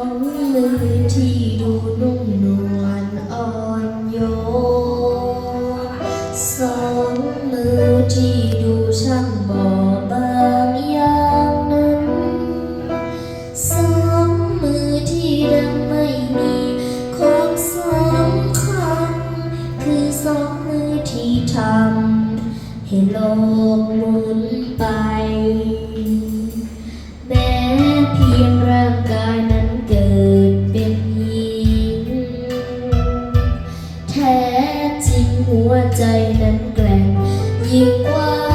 ของมือที่ดูนุ่มนวลอ่อนโยนสองมือที่ดูช่าบอบบางอย่างนั้นสองมือที่ดังไม่มีของสองคำคือสองมือที่ทำให้ลกมุน ใจนั้นแกร่งยิ่งกว่า